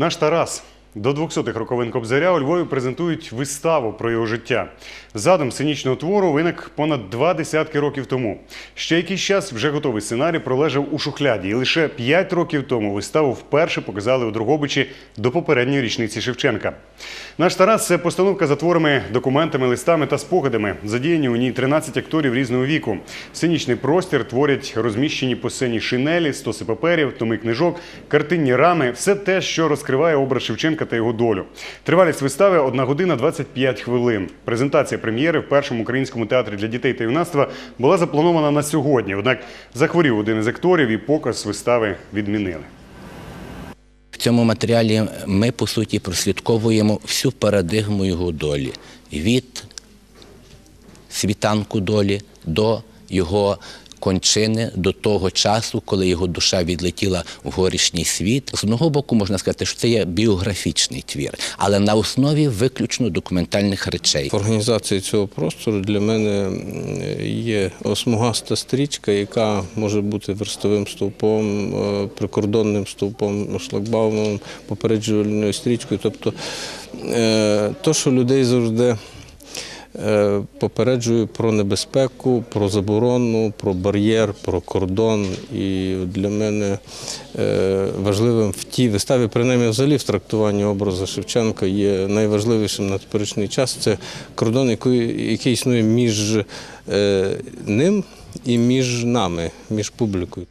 Наш Тарас. До 200-х роковин Кобзаря у Львові презентують виставу про його життя. Задум сценічного твору виник понад два десятки років тому. Ще якийсь час вже готовий сценарій пролежав у шухляді, і лише п'ять років тому виставу вперше показали у Дрогобичі до попередньої річниці Шевченка. Наш Тарас це постановка за творами, документами, листами та спогадами. Задіяні у ній 13 акторів різного віку. Сценічний простір творять розміщені по сцені шинелі, стоси паперів, томи книжок, картинні рами все те, що розкриває образ Шевченка та його долю. Тривалість вистави 1 година 25 хвилин. Презентація прем'єри в першому українському театрі для дітей та юнацтва була запланована на сьогодні. Однак захворів один із акторів і показ вистави відмінили. В цьому матеріалі ми, по суті, прослідковуємо всю парадигму його долі від світанку долі до його кончини, до того часу, коли його душа відлетіла в горішній світ. З одного боку, можна сказати, що це є біографічний твір, але на основі виключно документальних речей. Організація цього простору для мене є осмугаста стрічка, яка може бути верстовим стовпом, е, прикордонним стовпом, шлагбаумом, попереджувальною стрічкою. Тобто е, то, що людей завжди попереджує про небезпеку, про заборону, про бар'єр, про кордон. І для мене е, важливим в тій виставі, принаймні взагалі в трактуванні образу Шевченка, є найважливішим на теперішній час це кордон, який, який існує між е, ним і між нами, між публікою.